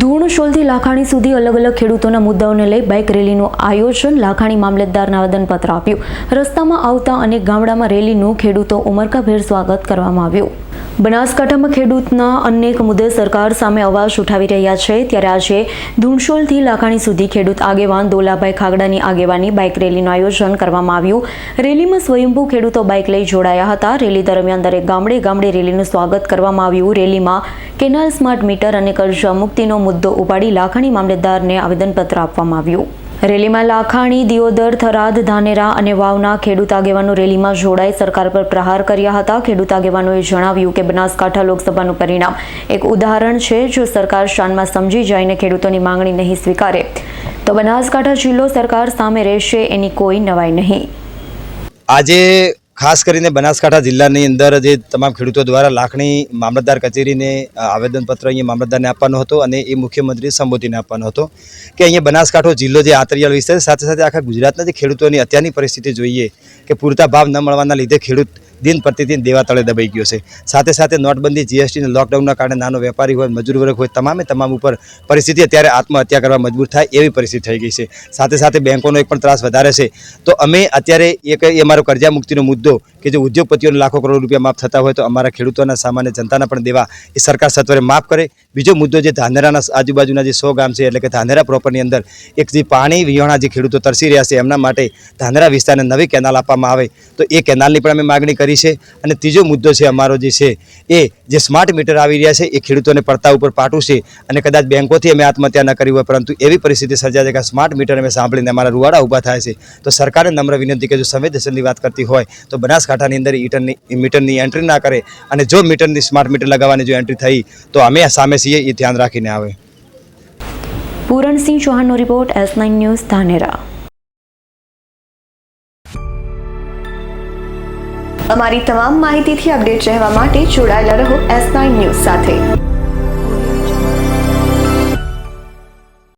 ધૂણશોલથી લાખાણી સુધી અલગ અલગ ખેડૂતોના મુદ્દાઓને લઈ બાઇક રેલીનું આયોજન. લાખાણી મામલતદારને આવેદનપત્ર આપ્યું. રસ્તામાં આવતા અનેક ગામડામાં રેલીનું ખેડૂતો ઉમરકાભેર સ્વાગત કરવામાં આવ્યું. બનાસકાંઠામાં ખેડૂતના અનેક મુદ્દે સરકાર સામે અવાજ ઉઠાવી રહ્યા છે. ત્યારે આજે ધૂણશોલથી લાખાણી સુધી ખેડૂત આગેવાન દોલાભાઈ ખાગડાની આગેવાની બાઇક રેલીનું આયોજન કરવામાં આવ્યું. રેલીમાં સ્વયંભૂ ખેડૂતો બાઇક લઈ જોડાયા હતા. રેલી દરમિયાન દરેક ગામડે ગામડે રેલીનું સ્વાગત કરવામાં આવ્યું. રેલીમાં કેનાલ સ્માર્ટ મીટર અને કર્જા મુક્તિનો મુદ્દો ઉપાડી લાખાણી મામલતદારને આવેદનપત્ર આપવામાં આવ્યું. રેલીમાં લાખાણી, દિયોદર, થરાદ, ધાનેરા અને વાવના ખેડૂત આગેવાનો રેલીમાં જોડાઈ સરકાર પર પ્રહાર કર્યા હતા. ખેડૂત આગેવાનોએ જણાવ્યું કે બનાસકાંઠા લોકસભાનું પરિણામ એક ઉદાહરણ છે. જો સરકાર શાનમાં સમજી જાયને ખેડૂતોની માંગણી નહીં સ્વીકારે, તો બનાસકાંઠા જિલ્લો સરકાર સામે રહેશે એની કોઈ નવાઈ નહીં. આજે ખાસ કરીને બનાસકાંઠા જિલ્લાની અંદર જે તમામ ખેડૂતો દ્વારા લાખણી મામલતદાર કચેરીને આવેદનપત્ર અહીંયા મામલતદારને આપવાનો હતો અને એ મુખ્યમંત્રી સંબોધીને આપવાનો હતો કે અહીંયા બનાસકાંઠો જિલ્લો જે આંતરિયાળ વિસ્તાર સાથે સાથે આખા ગુજરાતના જે ખેડૂતોની અત્યારની પરિસ્થિતિ જોઈએ કે પૂરતા ભાવ ન મળવાના લીધે ખેડૂત દિન પ્રતિદિન દેવા તળે દબાઈ ગયો છે. સાથે સાથે નોટબંધી જીએસટી લોકડાઉનના કારણે નાનો વેપારી હોય, મજૂર વર્ગ હોય, તમામે તમામ ઉપર પરિસ્થિતિ અત્યારે આત્મહત્યા કરવા મજબૂર થાય એવી પરિસ્થિતિ થઈ ગઈ છે. સાથે સાથે બેંકોનો એક પણ ત્રાસ વધારે છે. તો અમે અત્યારે એક એ અમારો કરજા મુક્તિનો મુદ્દો કે જે ઉદ્યોગપતિઓને લાખો કરોડ રૂપિયા માફ થતા હોય તો અમારા ખેડૂતોના, સામાન્ય જનતાના પણ દેવા એ સરકાર સત્વરે માફ કરે. બીજો મુદ્દો જે ધાનેરાના આજુબાજુના જે સો ગામ છે એટલે કે ધાનેરા પ્રોપરની અંદર એક જે પાણી વિહોણા જે ખેડૂતો તરસી રહ્યા છે એમના માટે ધાનેરા વિસ્તારને નવી કેનાલ આપવામાં આવે. તો એ કેનાલની પણ અમે માગણી કરી છે. અને ત્રીજો મુદ્દો છે અમારો જે છે એ જે સ્માર્ટ મીટર આવી રહ્યા છે એ ખેડૂતોને પડતા ઉપર પાટું છે અને કદાચ બેંકોથી અમે આત્મહત્યા ન કરી હોય પરંતુ એવી પરિસ્થિતિ સર્જાય છે કે સ્માર્ટ મીટર અમે સાંભળીને અમારા રૂવાડા ઊભા થાય છે. તો સરકારે નમ્ર વિનંતી કે જો સંવેદનશીલની વાત કરતી હોય તો બનાસકાંઠાની અંદર ઈટરની મીટરની એન્ટ્રી ના કરે અને જો મીટરની સ્માર્ટ મીટર લગાવવાની જો એન્ટ્રી થઈ, તો અમે સામે છીએ એ ધ્યાન રાખીને આવે. Puransinh ચૌહાણનો report S nine news Dhanera. અમારી તમામ માહિતીથી અપડેટ રહેવા માટે જોડાયેલા રહો એસ નાઇન ન્યૂઝ સાથે.